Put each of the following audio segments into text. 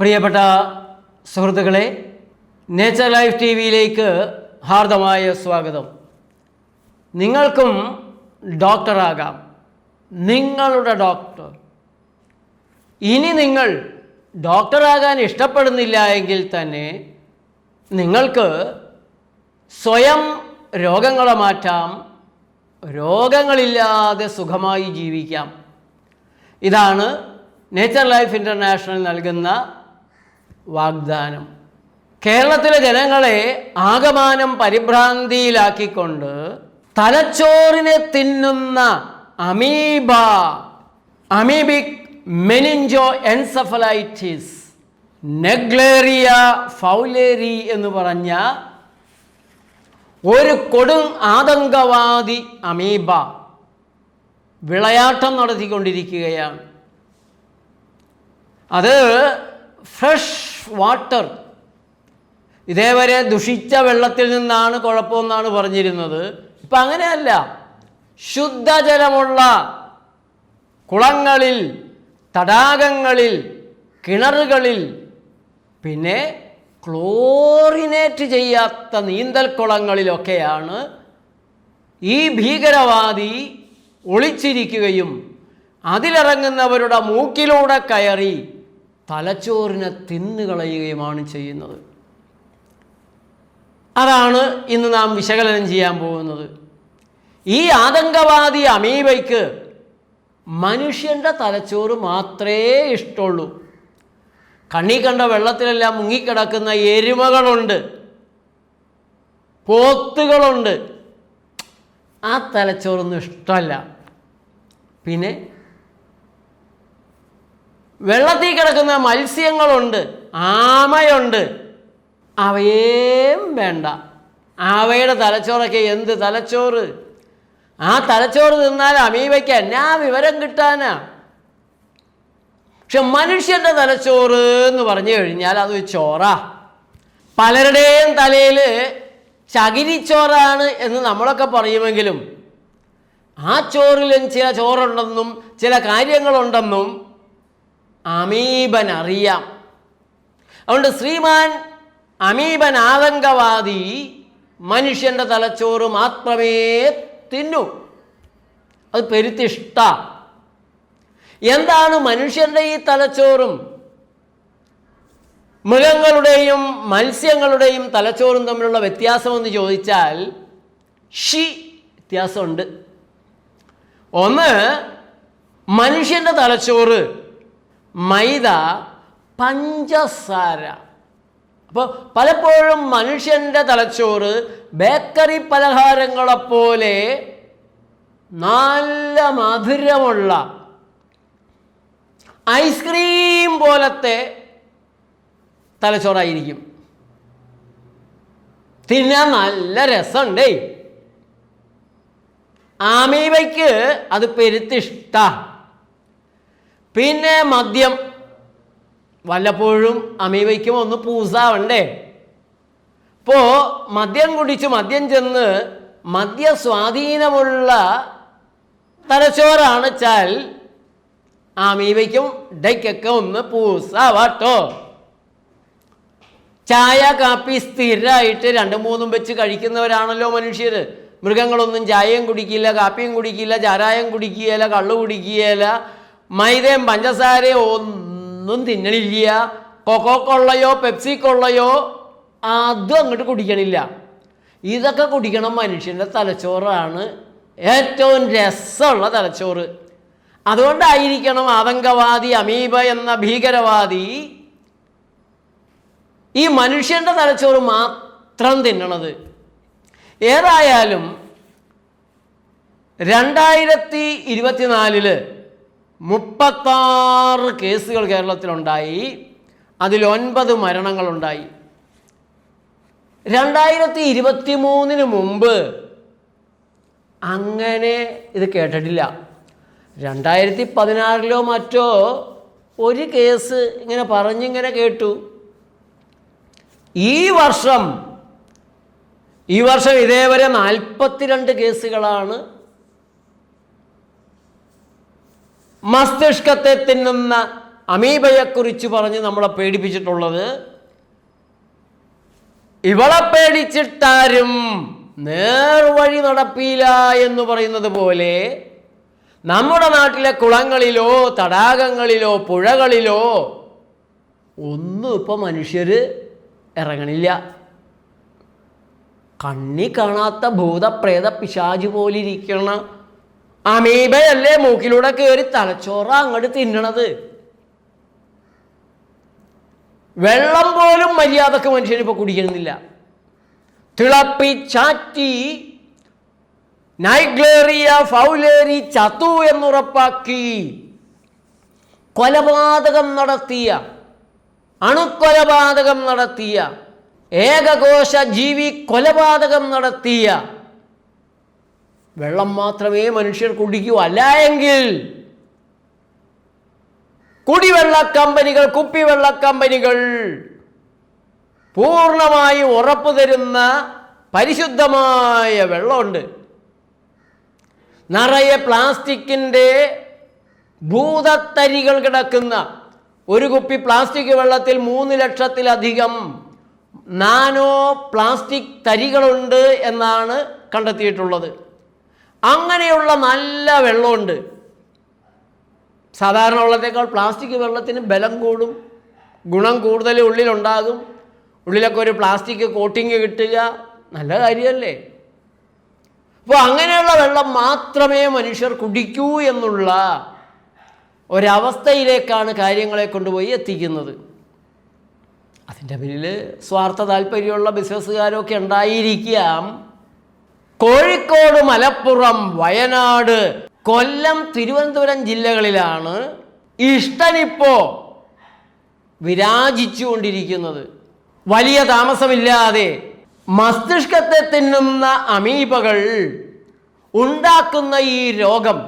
പ്രിയപ്പെട്ട സുഹൃത്തുക്കളെ nature life T വിയിലേക്ക് ഹാർദമായ സ്വാഗതം. നിങ്ങൾക്കും ഡോക്ടറാകാം നിങ്ങളുടെ ഡോക്ടർ ഇനി നിങ്ങൾ ഡോക്ടറാകാൻ ഇഷ്ടപ്പെടുന്നില്ല എങ്കിൽ തന്നെ നിങ്ങൾക്ക് സ്വയം രോഗങ്ങളെ മാറ്റാം രോഗങ്ങളില്ലാതെ സുഖമായി ജീവിക്കാം. ഇതാണ് നേച്ചർ ലൈഫ് ഇന്റർനാഷണൽ നൽകുന്ന വാഗ്ദാനം. കേരളത്തിലെ ജനങ്ങളെ ആകമാനം പരിഭ്രാന്തിയിലാക്കിക്കൊണ്ട് തലച്ചോറിനെ തിന്നുന്ന amoeba amoebic meningoencephalitis Naegleria fowleri എന്ന് പറഞ്ഞ ഒരു കൊടും ആതങ്കവാദി അമീബ വിളയാട്ടം നടത്തിക്കൊണ്ടിരിക്കുകയാണ്. അത് ഫ്രഷ് വാട്ടർ. ഇതേവരെ ദുഷിച്ച വെള്ളത്തിൽ നിന്നാണ് കുഴപ്പമെന്നാണ് പറഞ്ഞിരുന്നത്. ഇപ്പം അങ്ങനെയല്ല. ശുദ്ധജലമുള്ള കുളങ്ങളിൽ തടാകങ്ങളിൽ കിണറുകളിൽ പിന്നെ ക്ലോറിനേറ്റ് ചെയ്യാത്ത നീന്തൽ കുളങ്ങളിലൊക്കെയാണ് ഈ ഭീകരവാദി ഒളിച്ചിരിക്കുകയും അതിലിറങ്ങുന്നവരുടെ മൂക്കിലൂടെ കയറി തലച്ചോറിനെ തിന്നുകളയുകയുമാണ് ചെയ്യുന്നത്. അതാണ് ഇന്ന് നാം വിശകലനം ചെയ്യാൻ പോകുന്നത്. ഈ ആതങ്കവാദി അമീബയ്ക്ക് മനുഷ്യന്റെ തലച്ചോറ് മാത്രമേ ഇഷ്ടമുള്ളൂ. കണ്ണി കണ്ട വെള്ളത്തിലെല്ലാം മുങ്ങിക്കിടക്കുന്ന എരുമകളുണ്ട്. പോത്തുകളുണ്ട്. ആ തലച്ചോറൊന്നും ഇഷ്ടമല്ല. പിന്നെ വെള്ളത്തിൽ കിടക്കുന്ന മത്സ്യങ്ങളുണ്ട്. ആമയുണ്ട്. അവയേം വേണ്ട. ആവയുടെ തലച്ചോറൊക്കെ എന്ത് തലച്ചോറ്? ആ തലച്ചോറ് തിന്നാൽ അമീവയ്ക്ക് എന്നാ വിവരം കിട്ടാനാ? പക്ഷെ മനുഷ്യന്റെ തലച്ചോറ് എന്ന് പറഞ്ഞു കഴിഞ്ഞാൽ അത് ചോറ. പലരുടെയും തലയിൽ ചകിരിച്ചോറാണ് എന്ന് നമ്മളൊക്കെ പറയുമെങ്കിലും ആ ചോറിലും ചില ചോറുണ്ടെന്നും ചില കാര്യങ്ങളുണ്ടെന്നും അമീബൻ അറിയാം അതുകൊണ്ട് ശ്രീമാൻ അമീബൻ ആതങ്കവാദി മനുഷ്യന്റെ തലച്ചോറ് മാത്രമേ തിന്നു. അത് പെരുത്തിഷ്ട. എന്താണ് മനുഷ്യന്റെ ഈ തലച്ചോറും? മൃഗങ്ങളുടെയും മത്സ്യങ്ങളുടെയും തലച്ചോറും തമ്മിലുള്ള വ്യത്യാസമെന്ന് ചോദിച്ചാൽ ഷി വ്യത്യാസമുണ്ട്. ഒന്ന് മനുഷ്യന്റെ തലച്ചോറ് മൈദ പഞ്ചസാര. അപ്പോൾ പലപ്പോഴും മനുഷ്യന്റെ തലച്ചോറ് ബേക്കറി പലഹാരങ്ങളെപ്പോലെ നല്ല മധുരമുള്ള ഐസ്ക്രീം പോലത്തെ തലച്ചോറായിരിക്കും. തിന്നാൻ നല്ല രസമുണ്ടേ ആമീബയ്ക്ക് അത് പെരുത്തിഷ്ട. പിന്നെ മദ്യം. വല്ലപ്പോഴും അമീവയ്ക്കും ഒന്ന് പൂസാവണ്ടേ? ഇപ്പോൾ മദ്യം കുടിച്ച് മദ്യം ചെന്ന് മദ്യസ്വാധീനമുള്ള തലച്ചോറാണ് വെച്ചാൽ അമീബയ്ക്കും ഡയ്ക്കൊക്കെ ഒന്ന് പൂസാവാട്ടോ. ചായ കാപ്പി സ്ഥിരമായിട്ട് രണ്ടും മൂന്നും വെച്ച് കഴിക്കുന്നവരാണല്ലോ മനുഷ്യർ മൃഗങ്ങളൊന്നും ചായയും കുടിക്കില്ല കാപ്പിയും കുടിക്കില്ല ചാരായം കുടിക്കുകയില്ല കള്ളു കുടിക്കുകയില്ല മൈദയും പഞ്ചസാരയോ ഒന്നും തിന്നണില്ല. കൊക്കോ കൊള്ളയോ പെപ്സി കൊള്ളയോ അതും അങ്ങോട്ട് കുടിക്കണില്ല. ഇതൊക്കെ കുടിക്കണം മനുഷ്യന്റെ തലച്ചോറാണ്. ഏറ്റവും രസമുള്ള തലച്ചോറ്. അതുകൊണ്ടായിരിക്കണം ആതങ്കവാദി അമീബ എന്ന ഭീകരവാദി ഈ മനുഷ്യന്റെ തലച്ചോറ് മാത്രം തിന്നണത്. ഏതായാലും രണ്ടായിരത്തി ഇരുപത്തിനാലിൽ മുപ്പത്താറ് കേസുകൾ കേരളത്തിലുണ്ടായി. അതിൽ ഒൻപത് മരണങ്ങളുണ്ടായി. രണ്ടായിരത്തി ഇരുപത്തി മൂന്നിന് മുമ്പ് അങ്ങനെ ഇത് കേട്ടിട്ടില്ല. രണ്ടായിരത്തി പതിനാറിലോ മറ്റോ ഒരു കേസ് ഇങ്ങനെ പറഞ്ഞിങ്ങനെ കേട്ടു. ഈ വർഷം ഈ വർഷം ഇതേവരെ നാൽപ്പത്തിരണ്ട് കേസുകളാണ് മസ്തിഷ്കത്തെ തിന്നുന്ന അമീബയെക്കുറിച്ച് പറഞ്ഞ് നമ്മളെ പേടിപ്പിച്ചിട്ടുള്ളത് ഇവളെ പേടിച്ചിട്ടാരും നേർവഴി നടപ്പില്ല എന്ന് പറയുന്നത് പോലെ നമ്മുടെ നാട്ടിലെ കുളങ്ങളിലോ തടാകങ്ങളിലോ പുഴകളിലോ ഒന്നും ഇപ്പം മനുഷ്യർ ഇറങ്ങണില്ല. കണ്ണി കാണാത്ത ഭൂതപ്രേത പിശാജ് പോലിരിക്കണ. അമീബയല്ലേ മൂക്കിലൂടെ കയറി തലച്ചോറ അങ്ങോട്ട് തിന്നണത്? വെള്ളം പോലും മര്യാദയ്ക്ക് മനുഷ്യനിപ്പോൾ കുടിക്കുന്നില്ല തിളപ്പി തിളപ്പിച്ചാറ്റി നൈഗ്ലേറിയ ഫൗലേറി ചത്തു എന്നുറപ്പാക്കി കൊലപാതകം നടത്തിയ അണുക്കൊലപാതകം നടത്തിയ ഏകകോശ ജീവി കൊലപാതകം നടത്തിയ വെള്ളം മാത്രമേ മനുഷ്യർ കുടിക്കൂ അല്ല എങ്കിൽ കുടിവെള്ള കമ്പനികൾ കുപ്പിവെള്ള കമ്പനികൾ പൂർണമായി ഉറപ്പു തരുന്ന പരിശുദ്ധമായ വെള്ളമുണ്ട്. നിറയെ പ്ലാസ്റ്റിക്കിന്റെ ഭൂതത്തരികൾ കിടക്കുന്ന ഒരു കുപ്പി പ്ലാസ്റ്റിക് വെള്ളത്തിൽ മൂന്ന് ലക്ഷത്തിലധികം നാനോ പ്ലാസ്റ്റിക് തരികളുണ്ട് എന്നാണ് കണ്ടെത്തിയിട്ടുള്ളത്. അങ്ങനെയുള്ള നല്ല വെള്ളമുണ്ട്. സാധാരണ വെള്ളത്തേക്കാൾ പ്ലാസ്റ്റിക് വെള്ളത്തിന് ബലം കൂടും ഗുണം കൂടുതൽ ഉള്ളിലുണ്ടാകും. ഉള്ളിലൊക്കെ ഒരു പ്ലാസ്റ്റിക് കോട്ടിങ് കിട്ടുക നല്ല കാര്യമല്ലേ? അപ്പോൾ അങ്ങനെയുള്ള വെള്ളം മാത്രമേ മനുഷ്യർ കുടിക്കൂ എന്നുള്ള ഒരവസ്ഥയിലേക്കാണ് കാര്യങ്ങളെ കൊണ്ടുപോയി എത്തിക്കുന്നത്. അതിന്റെ പിന്നിൽ സ്വാർത്ഥ താല്പര്യമുള്ള ബിസിനസ്സുകാരൊക്കെ ഉണ്ടായിരിക്കാം. കോഴിക്കോട് മലപ്പുറം വയനാട് കൊല്ലം തിരുവനന്തപുരം ജില്ലകളിലാണ് ഇഷ്ടനിപ്പോ വിരാജിച്ചുകൊണ്ടിരിക്കുന്നത്. വലിയ താമസമില്ലാതെ മസ്തിഷ്കത്തെ തിന്നുന്ന അമീബകൾ ഉണ്ടാക്കുന്ന ഈ രോഗം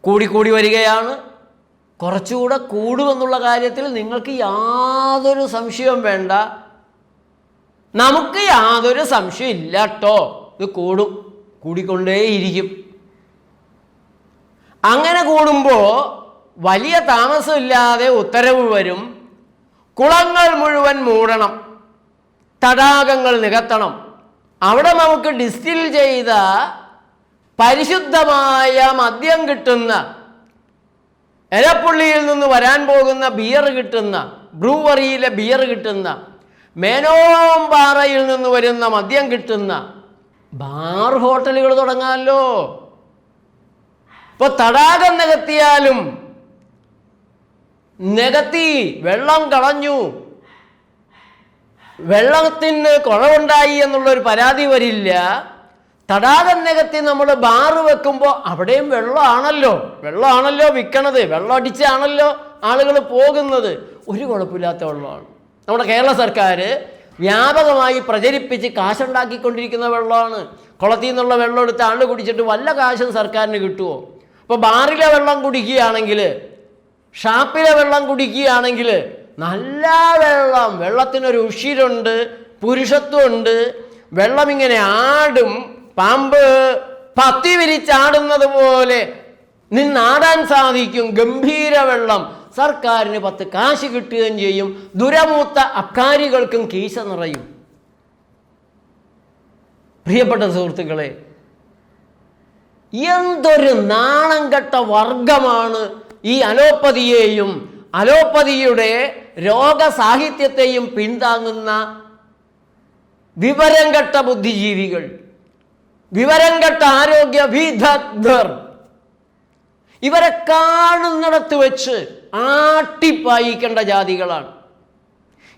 കൂടിക്കൂടി വരികയാണ്. കുറച്ചുകൂടെ കൂടുമെന്നുള്ള കാര്യത്തിൽ നിങ്ങൾക്ക് യാതൊരു സംശയവും വേണ്ട. നമുക്ക് യാതൊരു സംശയം ഇല്ല കേട്ടോ ഇത് കൂടും കൂടിക്കൊണ്ടേയിരിക്കും. അങ്ങനെ കൂടുമ്പോൾ വലിയ താമസമില്ലാതെ ഉത്തരവ് വരും. കുളങ്ങൾ മുഴുവൻ മൂടണം. തടാകങ്ങൾ നികത്തണം. അവിടെ നമുക്ക് ഡിസ്റ്റിൽ ചെയ്ത പരിശുദ്ധമായ മദ്യം കിട്ടുന്ന എലപ്പുള്ളിയിൽ നിന്ന് വരാൻ പോകുന്ന ബിയർ കിട്ടുന്ന ബ്രൂവറിയിലെ ബിയർ കിട്ടുന്ന മേനോമ്പാറയിൽ നിന്ന് വരുന്ന മദ്യം കിട്ടുന്ന ബാർ ഹോട്ടലുകൾ തുടങ്ങാമല്ലോ ഇപ്പൊ തടാകം നികത്തിയാലും നികത്തി വെള്ളം കളഞ്ഞു. വെള്ളത്തിന് കുറവുണ്ടായി എന്നുള്ളൊരു പരാതി വരില്ല. തടാകം നികത്തി നമ്മൾ ബാറ് വെക്കുമ്പോൾ അവിടെയും വെള്ളമാണല്ലോ. വെള്ളമാണല്ലോ വിൽക്കണത്. വെള്ളം അടിച്ചാണല്ലോ ആളുകൾ പോകുന്നത്. ഒരു കുഴപ്പമില്ലാത്ത വെള്ളമാണ്. നമ്മുടെ കേരള സർക്കാർ വ്യാപകമായി പ്രചരിപ്പിച്ച് കാശുണ്ടാക്കിക്കൊണ്ടിരിക്കുന്ന വെള്ളമാണ്. കുളത്തിൽ നിന്നുള്ള വെള്ളം എടുത്ത് ആൾ കുടിച്ചിട്ട് വല്ല കാശും സർക്കാരിന് കിട്ടുമോ ഇപ്പോൾ ബാറിലെ വെള്ളം കുടിക്കുകയാണെങ്കിൽ ഷാപ്പിലെ വെള്ളം കുടിക്കുകയാണെങ്കിൽ നല്ല വെള്ളം. വെള്ളത്തിനൊരു ഉഷിരുണ്ട് പുരുഷത്വമുണ്ട് വെള്ളം ഇങ്ങനെ ആടും. പാമ്പ് പത്തി വിരിച്ചാടുന്നത് പോലെ നിന്നാടാൻ സാധിക്കും ഗംഭീര വെള്ളം. സർക്കാരിന് പത്ത് കാശ് കിട്ടുകയും ചെയ്യും. ദുരമൂത്ത അക്കാരികൾക്കും കീശ നിറയും. പ്രിയപ്പെട്ട സുഹൃത്തുക്കളെ എന്തൊരു നാണം കെട്ട വർഗമാണ് ഈ അലോപ്പതിയെയും അലോപ്പതിയുടെ രോഗസാഹിത്യത്തെയും പിന്താങ്ങുന്ന വിവരം കെട്ട ബുദ്ധിജീവികൾ വിവരം കെട്ട ആരോഗ്യ വിദഗ്ധർ. ഇവരെ കാണുന്നിടത്ത് വെച്ച് ആട്ടിപ്പായിക്കേണ്ട ജാതികളാണ്.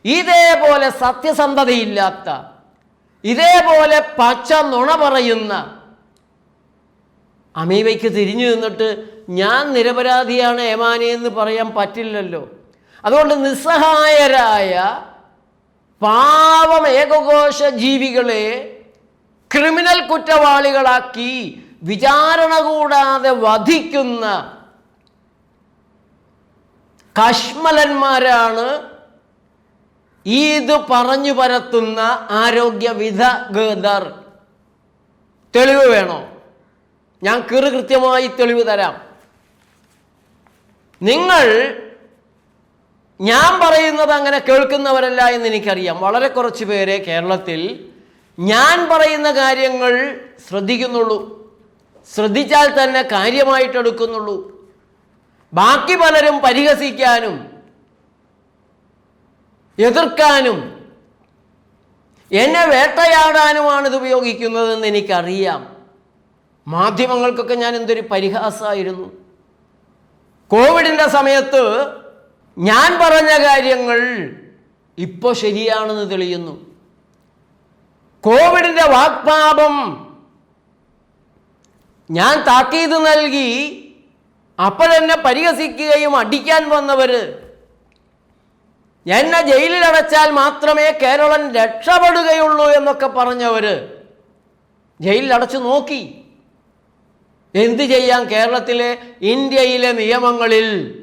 ഇതേപോലെ സത്യസന്ധതയില്ലാത്ത ഇതേപോലെ പച്ച നുണ പറയുന്ന അമീബയ്ക്ക് തിരിഞ്ഞു നിന്നിട്ട് ഞാൻ നിരപരാധിയാണ് ഏമാനെ എന്ന് പറയാൻ പറ്റില്ലല്ലോ. അതുകൊണ്ട് നിസ്സഹായരായ പാവം ഏകകോശ ജീവികളെ ക്രിമിനൽ കുറ്റവാളികളാക്കി വിചാരണ കൂടാതെ വധിക്കുന്ന കശ്മലന്മാരാണ് ഇത് പറഞ്ഞു പരത്തുന്ന ആരോഗ്യ വിദഗ്ധർ തെളിവ് വേണോ? ഞാൻ കൃത്യമായി തെളിവ് തരാം. നിങ്ങൾ ഞാൻ പറയുന്നത് അങ്ങനെ കേൾക്കുന്നവരല്ല എന്ന് എനിക്കറിയാം. വളരെ കുറച്ച് പേരെ കേരളത്തിൽ ഞാൻ പറയുന്ന കാര്യങ്ങൾ ശ്രദ്ധിക്കുന്നുള്ളൂ. ശ്രദ്ധിച്ചാൽ തന്നെ കാര്യമായിട്ടെടുക്കുന്നുള്ളൂ ബാക്കി പലരും പരിഹസിക്കാനും എതിർക്കാനും എന്നെ വേട്ടയാടാനുമാണ് ഇത് ഉപയോഗിക്കുന്നതെന്ന് എനിക്കറിയാം. മാധ്യമങ്ങൾക്കൊക്കെ ഞാൻ എന്തൊരു പരിഹാസമായിരുന്നു കോവിഡിന്റെ സമയത്ത് ഞാൻ പറഞ്ഞ കാര്യങ്ങൾ ഇപ്പോൾ ശരിയാണെന്ന് തെളിയുന്നു. കോവിഡിന്റെ വാക്പാപം ഞാൻ താക്കീത് നൽകി അപ്പോഴെന്നെ പരിഹസിക്കുകയും അടിക്കാൻ വന്നവർ എന്നെ ജയിലിൽ അടച്ചാൽ മാത്രമേ കേരളം രക്ഷപ്പെടുകയുള്ളൂ എന്നൊക്കെ പറഞ്ഞവർ ജയിലിൽ അടച്ചു നോക്കി. എന്ത് ചെയ്യാം കേരളത്തിലെ ഇന്ത്യയിലെ നിയമങ്ങളിൽ?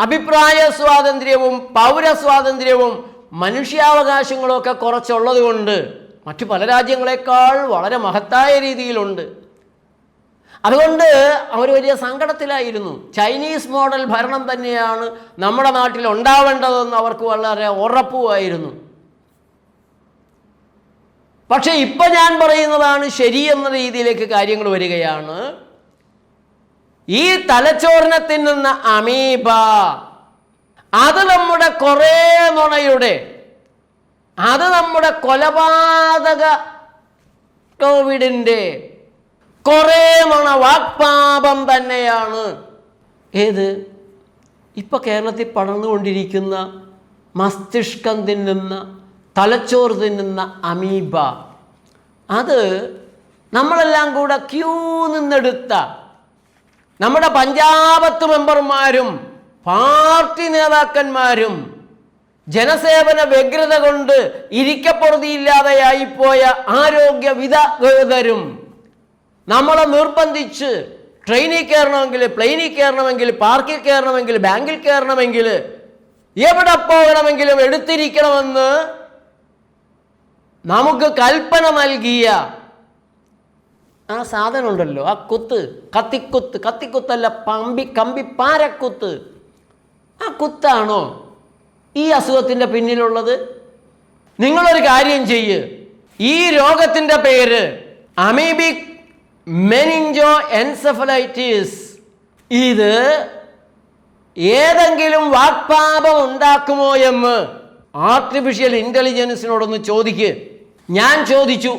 അഭിപ്രായ സ്വാതന്ത്ര്യവും പൗരസ്വാതന്ത്ര്യവും മനുഷ്യാവകാശങ്ങളും ഒക്കെ കുറച്ചുള്ളത് കൊണ്ട് മറ്റു പല രാജ്യങ്ങളെക്കാൾ വളരെ മഹത്തായ രീതിയിലുണ്ട്. അതുകൊണ്ട് അവർ വലിയ സങ്കടത്തിലായിരുന്നു. ചൈനീസ് മോഡൽ ഭരണം തന്നെയാണ് നമ്മുടെ നാട്ടിൽ ഉണ്ടാവേണ്ടതെന്ന് അവർക്ക് വളരെ ഉറപ്പുമായിരുന്നു. പക്ഷേ ഇപ്പം ഞാൻ പറയുന്നതാണ് എന്ന രീതിയിലേക്ക് കാര്യങ്ങൾ വരികയാണ്. ഈ തലച്ചോറിനെ തിന്നുന്ന അമീബ അത് നമ്മുടെ കുറേ നുണയുടെ അത് നമ്മുടെ കൊലപാതക കോവിഡിന്റെ കുറേ മണ വാക്പാപം തന്നെയാണ്. ഏത്? ഇപ്പൊ കേരളത്തിൽ പടർന്നുകൊണ്ടിരിക്കുന്ന മസ്തിഷ്കം തിന്നുന്ന തലച്ചോറ് തിന്നുന്ന അമീബ. അത് നമ്മളെല്ലാം കൂടെ ക്യൂ നിന്നെടുത്ത നമ്മുടെ പഞ്ചാപത്ത് മെമ്പർമാരും പാർട്ടി നേതാക്കന്മാരും ജനസേവന വ്യഗ്രത കൊണ്ട് ഇരിക്കപ്പുറതിയില്ലാതെയായിപ്പോയ ആരോഗ്യ വിദഗ്ധരും നമ്മളെ നിർബന്ധിച്ച് ട്രെയിനിൽ കയറണമെങ്കിൽ പ്ലെയിനിൽ കയറണമെങ്കിൽ പാർക്കിൽ കയറണമെങ്കിൽ ബാങ്കിൽ കയറണമെങ്കിൽ എവിടെ പോകണമെങ്കിലും എടുത്തിരിക്കണമെന്ന് നമുക്ക് കൽപ്പന നൽകിയ ആ സാധനം ഉണ്ടല്ലോ ആ കുത്ത് കത്തിക്കുത്ത് കത്തിക്കുത്തല്ല പമ്പി കമ്പി പാരക്കുത്ത്. ആ കുത്താണോ ഈ അസുഖത്തിന്റെ പിന്നിലുള്ളത്? നിങ്ങളൊരു കാര്യം ചെയ്യ്. ഈ രോഗത്തിന്റെ പേര് അമീബിക് മെനിഞ്ചോ എൻസെഫലൈറ്റിസ് ഇത് ഏതെങ്കിലും വാക്പാപം ഉണ്ടാക്കുമോ എന്ന് ആർട്ടിഫിഷ്യൽ ഇന്റലിജൻസിനോടൊന്ന് ചോദിക്ക്. ഞാൻ ചോദിച്ചു.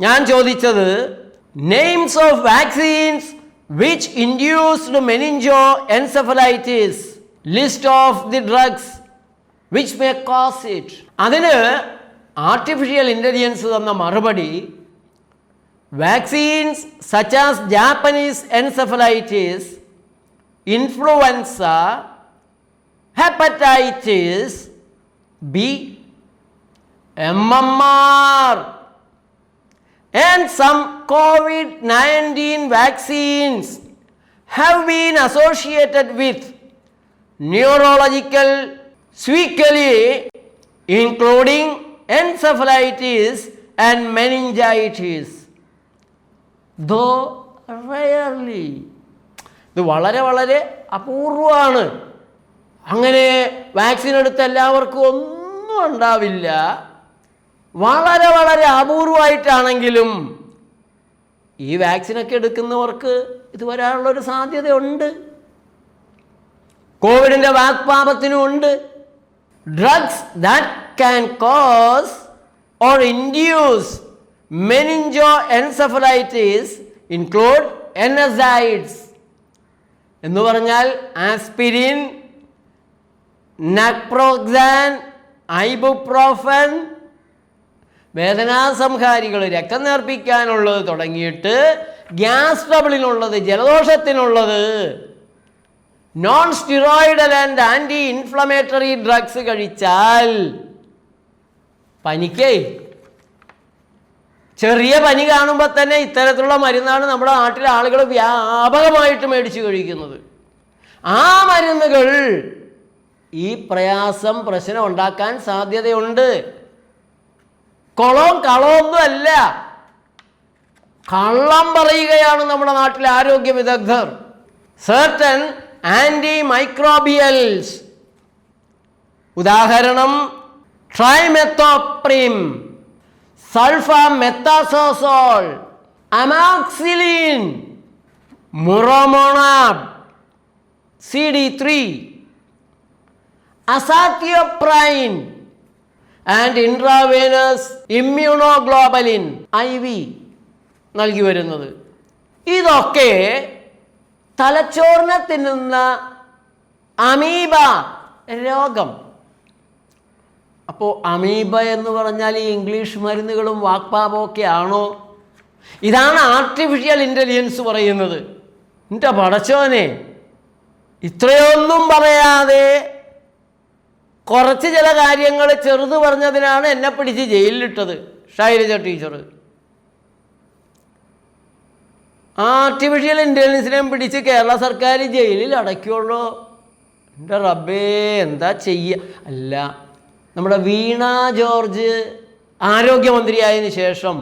ഞാൻ ചോദിച്ചത് names of vaccines which induced meningoencephalitis list of the drugs which may cause it അതിന് ആർട്ടിഫിഷ്യൽ ഇന്റലിജൻസ് തന്ന മറുപടി vaccines such as Japanese encephalitis, influenza, hepatitis B, MMR, and some COVID 19 vaccines have been associated with neurological sequelae, including encephalitis and meningitis. Though rarely. ഇത് വളരെ വളരെ അപൂർവമാണ്. അങ്ങനെ vaccine എടുത്ത എല്ലാവർക്കും ഒന്നും ഉണ്ടാവില്ല. വളരെ വളരെ അപൂർവമായിട്ടാണെങ്കിലും ഈ വാക്സിനൊക്കെ എടുക്കുന്നവർക്ക് ഇത് വരാനുള്ളൊരു സാധ്യതയുണ്ട്. കോവിഡിന്റെ വാക്പാപത്തിനും ഉണ്ട്. Drugs that can cause or induce meningoencephalitis include NSAIDs എന്ന് പറഞ്ഞാൽ ആസ്പിരിൻ നക്പ്രോക്സാൻ ഐബുപ്രോഫൻ വേദനാസംഹാരികൾ രക്തം നേർപ്പിക്കാനുള്ളത് തുടങ്ങിയിട്ട് ഗ്യാസ് ട്രബിളിനുള്ളത് ജലദോഷത്തിനുള്ളത്. Non steroidal and anti inflammatory drugs കഴിച്ചാൽ പനിക്കേ ചെറിയ പനി കാണുമ്പോൾ തന്നെ ഇത്തരത്തിലുള്ള മരുന്നാണ് നമ്മുടെ നാട്ടിലെ ആളുകൾ വ്യാപകമായിട്ട് മേടിച്ചു കഴിക്കുന്നത്. ആ മരുന്നുകൾ ഈ പ്രയാസം പ്രശ്നം ഉണ്ടാക്കാൻ സാധ്യതയുണ്ട്. കൊളവും കളവൊന്നും അല്ല. കള്ളം പറയുകയാണ് നമ്മുടെ നാട്ടിലെ ആരോഗ്യ വിദഗ്ധർ. സെർട്ടൻ ആന്റി മൈക്രോബിയൽസ് ഉദാഹരണം trimethoprim sulfamethoxazole amoxicillin muromonab C D three azathioprine and intravenous immunoglobulin I V നൽകി വരുന്നത്. ഇതൊക്കെ തലച്ചോറിനെ തിന്നുന്ന അമീബ രോഗം. അപ്പോൾ അമീബ എന്ന് പറഞ്ഞാൽ ഈ ഇംഗ്ലീഷ് മരുന്നുകളും വാക്പാപൊക്കെ ആണോ ഇതാണ് ആർട്ടിഫിഷ്യൽ ഇന്റലിജൻസ് പറയുന്നത്. എന്റെ പടച്ചോനെ ഇത്രയൊന്നും പറയാതെ കുറച്ച് ചില കാര്യങ്ങൾ ചെറുത് പറഞ്ഞതിനാണ് എന്നെ പിടിച്ച് ജയിലിലിട്ടത് ഷൈലജ ടീച്ചർ ആർട്ടിഫിഷ്യൽ ഇന്റലിജൻസിനെയും പിടിച്ച് കേരള സർക്കാർ ജയിലിൽ അടയ്ക്കുള്ളൂ എന്റെ റബ്ബേ എന്താ ചെയ്യുക അല്ല നമ്മുടെ വീണ ജോർജ് ആരോഗ്യമന്ത്രിയായതിനു ശേഷം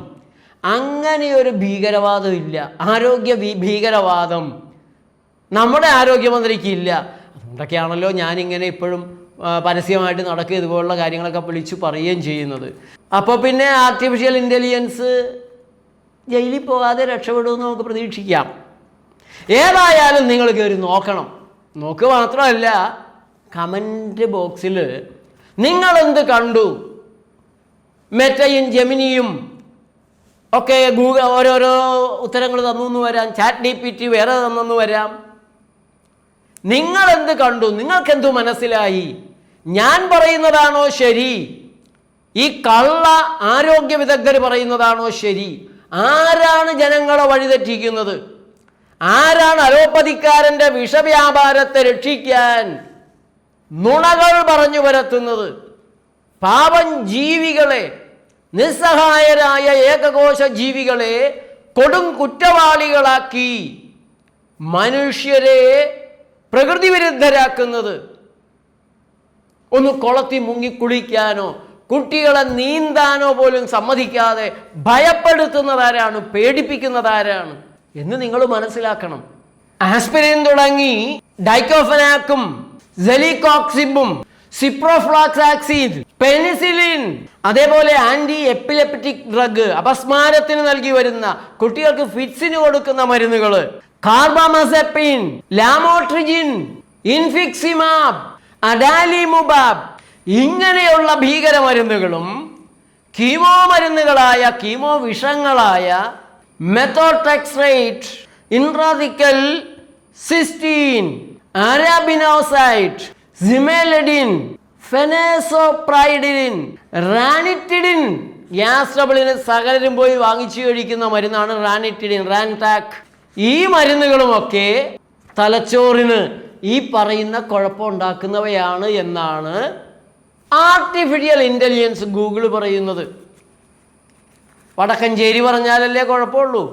അങ്ങനെ ഒരു ഭീകരവാദം ഇല്ല. ആരോഗ്യ ഭീകരവാദം നമ്മുടെ ആരോഗ്യമന്ത്രിക്ക് ഇല്ല. അതുകൊണ്ടൊക്കെയാണല്ലോ ഞാനിങ്ങനെ ഇപ്പോഴും പരസ്യമായിട്ട് നടക്കുക ഇതുപോലുള്ള കാര്യങ്ങളൊക്കെ വിളിച്ചു പറയുകയും ചെയ്യുന്നത്. അപ്പോൾ പിന്നെ ആർട്ടിഫിഷ്യൽ ഇന്റലിജൻസ് ജയിലിൽ പോകാതെ രക്ഷപ്പെടുമെന്ന് നമുക്ക് പ്രതീക്ഷിക്കാം. ഏതായാലും നിങ്ങൾ കയറി നോക്കണം. നോക്കുക മാത്രമല്ല കമന്റ് ബോക്സിൽ നിങ്ങളെന്ത് കണ്ടു? മെറ്റയും ജെമിനിയും ഒക്കെ ഗൂഗിൾ ഓരോരോ ഉത്തരങ്ങൾ തന്നു വരാം. ചാറ്റ് ഡി പി ടി വേറെ തന്നെന്ന് വരാം. നിങ്ങൾ എന്ത് കണ്ടു? നിങ്ങൾക്കെന്തു മനസ്സിലായി? ഞാൻ പറയുന്നതാണോ ശരി? ഈ കള്ള ആരോഗ്യ വിദഗ്ധർ പറയുന്നതാണോ ശരി? ആരാണ് ജനങ്ങളെ വഴിതെറ്റിക്കുന്നത്? ആരാണ് അലോപ്പതിക്കാരന്റെ വിഷവ്യാപാരത്തെ രക്ഷിക്കാൻ നുണകൾ പറഞ്ഞു വരത്തുന്നത് പാപം ജീവികളെ നിസ്സഹായരായ ഏകകോശ ജീവികളെ കൊടും കുറ്റവാളികളാക്കി മനുഷ്യരെ പ്രകൃതി വിരുദ്ധരാക്കുന്നത് ഒന്ന് കുളത്തി മുങ്ങി കുളിക്കാനോ കുട്ടികളെ നീന്താനോ പോലും സമ്മതിക്കാതെ ഭയപ്പെടുത്തുന്നതാരാണ് പേടിപ്പിക്കുന്നതാരാണ് എന്ന് നിങ്ങൾ മനസ്സിലാക്കണം. ആസ്പിരിൻ തുടങ്ങി ഡൈക്കോഫനാക്കും സെലികോക്സിബും സിപ്രോഫ്ലോക്സാക്സിൻ പെനിസിലിൻ അതേപോലെ ആന്റി എപ്പിലെപ്റ്റിക് ഡ്രഗ് അപസ്മാരത്തിന് നൽകി വരുന്ന കുട്ടികൾക്ക് ഫിറ്റ്സിന് കൊടുക്കുന്ന മരുന്നുകൾ കാർബാമസെപ്പിൻ ലാമോട്രിജിൻ ഇൻഫിക്സിമാബ് അഡാലിമുബാബ് ഇങ്ങനെയുള്ള ഭീകര മരുന്നുകളും കീമോ മരുന്നുകളായ chemo വിഷങ്ങളായ methotrexate intrathecal cytosine arabinoside cimetidine phenazopyridine ranitidine. Gas ട്രബിളിന് സകലരും പോയി വാങ്ങിച്ചു കഴിക്കുന്ന മരുന്നാണ് റാനിറ്റിഡിൻ റാൻടാക്. ഈ മരുന്നുകളുമൊക്കെ തലച്ചോറിന് ഈ പറയുന്ന കുഴപ്പമുണ്ടാക്കുന്നവയാണ് എന്നാണ് ആർട്ടിഫിഷ്യൽ ഇന്റലിജൻസ് ഗൂഗിൾ പറയുന്നത്. വടക്കഞ്ചേരി പറഞ്ഞാലല്ലേ കുഴപ്പമുള്ളൂ.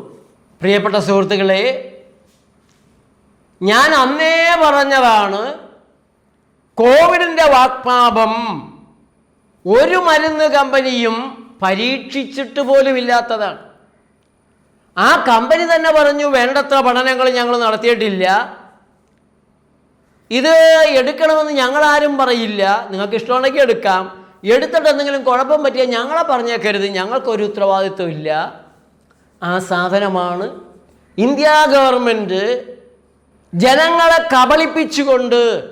പ്രിയപ്പെട്ട സുഹൃത്തുക്കളെ ഞാൻ അന്നേ പറഞ്ഞതാണ് കോവിഡിന്റെ വാക്പാപം ഒരു മരുന്ന് കമ്പനിയും പരീക്ഷിച്ചിട്ട് പോലും ഇല്ലാത്തതാണ്. ആ കമ്പനി തന്നെ പറഞ്ഞു വേണ്ടത്ര പഠനങ്ങൾ ഞങ്ങൾ നടത്തിയിട്ടില്ല. ഇത് എടുക്കണമെന്ന് ഞങ്ങളാരും പറയില്ല. നിങ്ങൾക്ക് ഇഷ്ടമുണ്ടെങ്കിൽ എടുക്കാം. എടുത്തിട്ട് എന്തെങ്കിലും കുഴപ്പം പറ്റിയാൽ ഞങ്ങളെ പറഞ്ഞേക്കരുത്. ഞങ്ങൾക്കൊരു ഉത്തരവാദിത്വം ഇല്ല. ആ സാധനമാണ് ഇന്ത്യ ഗവൺമെന്റ് ജനങ്ങളെ കബളിപ്പിച്ചുകൊണ്ട്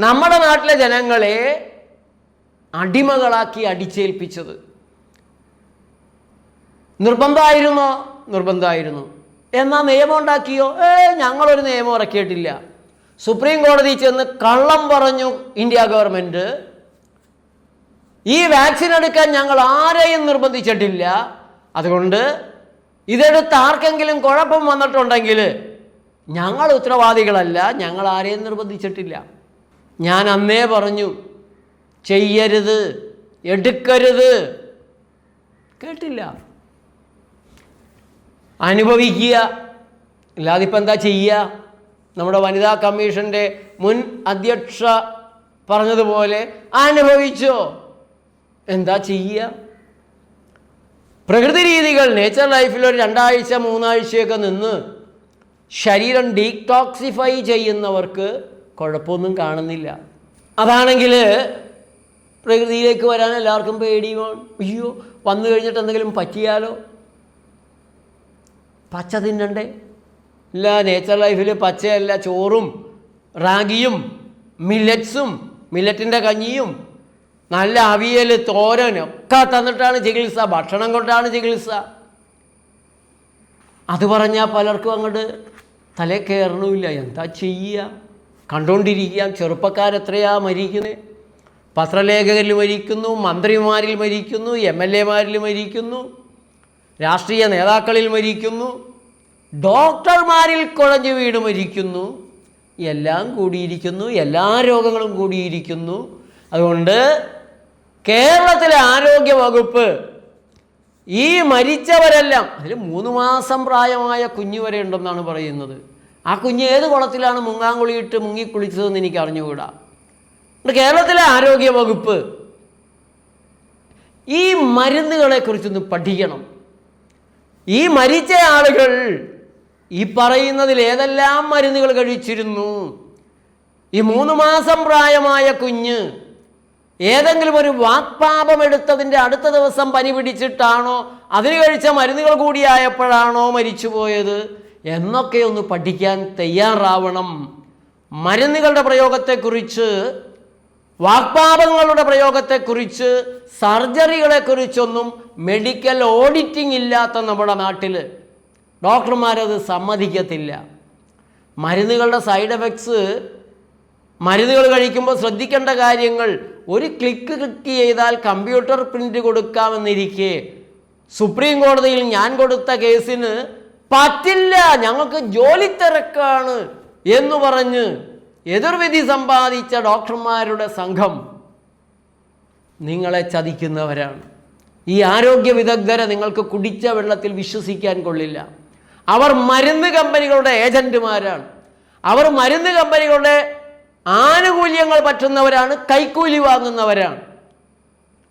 നമ്മുടെ നാട്ടിലെ ജനങ്ങളെ അടിമകളാക്കി അടിച്ചേൽപ്പിച്ചത്. നിർബന്ധമായിരുന്നോ? നിർബന്ധമായിരുന്നു. എന്നാ നിയമം ഉണ്ടാക്കിയോ? ഏ ഞങ്ങളൊരു നിയമം ഇറക്കിയിട്ടില്ല. സുപ്രീം കോടതി ചെന്ന് കള്ളം പറഞ്ഞു ഇന്ത്യ ഗവൺമെന്റ് ഈ വാക്സിൻ എടുക്കാൻ ഞങ്ങൾ ആരെയും നിർബന്ധിച്ചിട്ടില്ല. അതുകൊണ്ട് ഇതെടുത്ത് ആർക്കെങ്കിലും കുഴപ്പം വന്നിട്ടുണ്ടെങ്കിൽ ഞങ്ങൾ ഉത്തരവാദികളല്ല ഞങ്ങൾ ആരെയും നിർബന്ധിച്ചിട്ടില്ല. ഞാൻ അന്നേ പറഞ്ഞു ചെയ്യരുത് എടുക്കരുത്. കേട്ടില്ല. അനുഭവിക്കുക. അല്ലാതെ ഇപ്പം എന്താ ചെയ്യുക? നമ്മുടെ വനിതാ കമ്മീഷന്റെ മുൻ അധ്യക്ഷ പറഞ്ഞതുപോലെ അനുഭവിച്ചോ? എന്താ ചെയ്യുക? പ്രകൃതി രീതികൾ നേച്ചർ ലൈഫിൽ ഒരു രണ്ടാഴ്ച മൂന്നാഴ്ചയൊക്കെ നിന്ന് ശരീരം ഡീടോക്സിഫൈ ചെയ്യുന്നവർക്ക് കുഴപ്പമൊന്നും കാണുന്നില്ല. അതാണെങ്കിൽ പ്രകൃതിയിലേക്ക് വരാൻ എല്ലാവർക്കും പേടിയുമാണ് അയ്യോ വന്നു കഴിഞ്ഞിട്ട് എന്തെങ്കിലും പറ്റിയാലോ? പച്ച തിന്നണ്ടേ? ഇല്ല നേച്ചർ ലൈഫിൽ പച്ചയല്ല ചോറും റാഗിയും മില്ലറ്റ്സും മില്ലറ്റിന്റെ കഞ്ഞിയും നല്ല അവിയൽ തോരൻ ഒക്കെ തന്നിട്ടാണ് ചികിത്സ ഭക്ഷണം കൊണ്ടാണ് ചികിത്സ. അത് പറഞ്ഞാൽ പലർക്കും അങ്ങോട്ട് തലേ കയറണമില്ല. എന്താ ചെയ്യുക കണ്ടുകൊണ്ടിരിക്കുക ചെറുപ്പക്കാരെത്രയാ മരിക്കുന്നത് പത്രലേഖകരിൽ മരിക്കുന്നു മന്ത്രിമാരിൽ മരിക്കുന്നു എം എൽ എമാരിൽ മരിക്കുന്നു രാഷ്ട്രീയ നേതാക്കളിൽ മരിക്കുന്നു ഡോക്ടർമാരിൽ കുഴഞ്ഞു വീട് മരിക്കുന്നു എല്ലാം കൂടിയിരിക്കുന്നു എല്ലാ രോഗങ്ങളും കൂടിയിരിക്കുന്നു. അതുകൊണ്ട് കേരളത്തിലെ ആരോഗ്യ വകുപ്പ് ഈ മരിച്ചവരെല്ലാം അതിൽ മൂന്ന് മാസം പ്രായമായ കുഞ്ഞു വരെ ഉണ്ടെന്നാണ് പറയുന്നത്. ആ കുഞ്ഞ് ഏത് കുളത്തിലാണ് മുങ്ങാങ്കുളിയിട്ട് മുങ്ങിക്കുളിച്ചതെന്ന് എനിക്ക് അറിഞ്ഞുകൂടാ? കേരളത്തിലെ ആരോഗ്യ വകുപ്പ് ഈ മരുന്നുകളെ കുറിച്ചൊന്ന് പഠിക്കണം. ഈ മരിച്ച ആളുകൾ ഈ പറയുന്നതിൽ ഏതെല്ലാം മരുന്നുകൾ കഴിച്ചിരുന്നു? ഈ മൂന്ന് മാസം പ്രായമായ കുഞ്ഞ് ഏതെങ്കിലും ഒരു വാക്പാപം എടുത്തതിന്റെ അടുത്ത ദിവസം പനി പിടിച്ചിട്ടാണോ അതിന് കഴിച്ച മരുന്നുകൾ കൂടിയായപ്പോഴാണോ മരിച്ചുപോയത്? എന്നൊക്കെ ഒന്ന് പഠിക്കാൻ തയ്യാറാവണം. മരുന്നുകളുടെ പ്രയോഗത്തെക്കുറിച്ച് വാക്പാപങ്ങളുടെ പ്രയോഗത്തെക്കുറിച്ച് സർജറികളെക്കുറിച്ചൊന്നും മെഡിക്കൽ ഓഡിറ്റിംഗ് ഇല്ലാത്ത നമ്മുടെ നാട്ടിൽ ഡോക്ടർമാരത് സമ്മതിക്കത്തില്ല. മരുന്നുകളുടെ സൈഡ് എഫക്ട്സ് മരുന്നുകൾ കഴിക്കുമ്പോൾ ശ്രദ്ധിക്കേണ്ട കാര്യങ്ങൾ ഒരു ക്ലിക്ക് ക്ലിക്ക് ചെയ്താൽ കമ്പ്യൂട്ടർ പ്രിന്റ് കൊടുക്കാമെന്നിരിക്കെ. സുപ്രീം കോടതിയിൽ ഞാൻ കൊടുത്ത കേസിന് പറ്റില്ല ഞങ്ങൾക്ക് ജോലി തിരക്കാണ് എന്ന് പറഞ്ഞ് എതിർവിധി സമ്പാദിച്ച ഡോക്ടർമാരുടെ സംഘം നിങ്ങളെ ചതിക്കുന്നവരാണ്. ഈ ആരോഗ്യ വിദഗ്ധരെ നിങ്ങൾക്ക് കുടിച്ച വെള്ളത്തിൽ വിശ്വസിക്കാൻ കൊള്ളില്ല. അവർ മരുന്ന് കമ്പനികളുടെ ഏജന്റുമാരാണ്. അവർ മരുന്ന് കമ്പനികളുടെ ആനുകൂല്യങ്ങൾ പറ്റുന്നവരാണ് കൈക്കൂലി വാങ്ങുന്നവരാണ്.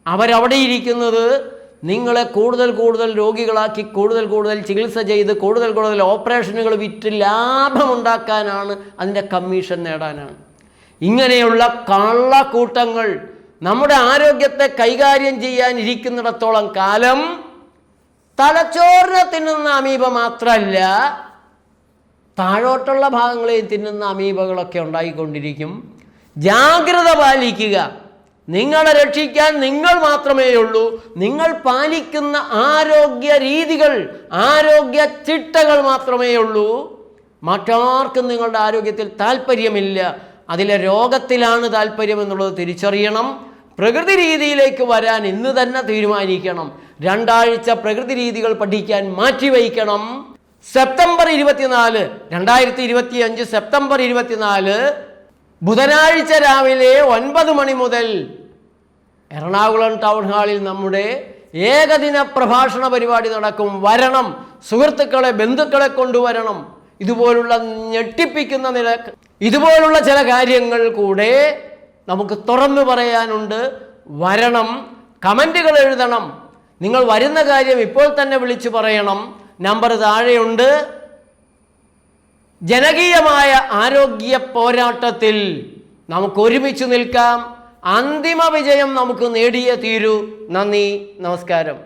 അവരവിടെ ഇരിക്കുന്നത് നിങ്ങളെ കൂടുതൽ കൂടുതൽ രോഗികളാക്കി കൂടുതൽ കൂടുതൽ ചികിത്സ ചെയ്ത് കൂടുതൽ കൂടുതൽ ഓപ്പറേഷനുകൾ വിറ്റ് ലാഭമുണ്ടാക്കാനാണ് അതിന്റെ കമ്മീഷൻ നേടാനാണ്. ഇങ്ങനെയുള്ള കള്ളക്കൂട്ടങ്ങൾ നമ്മുടെ ആരോഗ്യത്തെ കൈകാര്യം ചെയ്യാൻ ഇരിക്കുന്നിടത്തോളം കാലം തലച്ചോറിനെ തിന്നുന്ന അമീബ മാത്രമല്ല താഴോട്ടുള്ള ഭാഗങ്ങളെയും തിന്നുന്ന അമീബകളൊക്കെ ഉണ്ടായിക്കൊണ്ടിരിക്കും. ജാഗ്രത പാലിക്കുക. നിങ്ങളെ രക്ഷിക്കാൻ നിങ്ങൾ മാത്രമേ ഉള്ളൂ. നിങ്ങൾ പാലിക്കുന്ന ആരോഗ്യ രീതികൾ ആരോഗ്യ ചിട്ടകൾ മാത്രമേ ഉള്ളൂ. മറ്റാർക്കും നിങ്ങളുടെ ആരോഗ്യത്തിൽ താല്പര്യമില്ല അതിലെ രോഗത്തിലാണ് താല്പര്യം എന്നുള്ളത് തിരിച്ചറിയണം. പ്രകൃതി രീതിയിലേക്ക് വരാൻ ഇന്ന് തന്നെ തീരുമാനിക്കണം. രണ്ടാഴ്ച പ്രകൃതി രീതികൾ പഠിക്കാൻ മാറ്റിവയ്ക്കണം. സെപ്റ്റംബർ ഇരുപത്തിനാല് രണ്ടായിരത്തി ഇരുപത്തി അഞ്ച് സെപ്റ്റംബർ ഇരുപത്തിനാല് ബുധനാഴ്ച രാവിലെ ഒൻപത് മണി മുതൽ എറണാകുളം ടൗൺ ഹാളിൽ നമ്മുടെ ഏകദിന പ്രഭാഷണ പരിപാടി നടക്കും. വരണം. സുഹൃത്തുക്കളെ ബന്ധുക്കളെ കൊണ്ടുവരണം. ഇതുപോലുള്ള ഞെട്ടിപ്പിക്കുന്ന നില ഇതുപോലുള്ള ചില കാര്യങ്ങൾ കൂടെ നമുക്ക് തുറന്നു പറയാനുണ്ട്. വരണം. കമന്റുകൾ എഴുതണം. നിങ്ങൾ വരുന്ന കാര്യം ഇപ്പോൾ തന്നെ വിളിച്ചു പറയണം. നമ്പർ താഴെയുണ്ട്. ജനകീയമായ ആരോഗ്യ പോരാട്ടത്തിൽ നമുക്ക് ഒരുമിച്ച് നിൽക്കാം. അന്തിമ വിജയം നമുക്ക് നേടിയേ തീരൂ. നന്ദി നമസ്കാരം.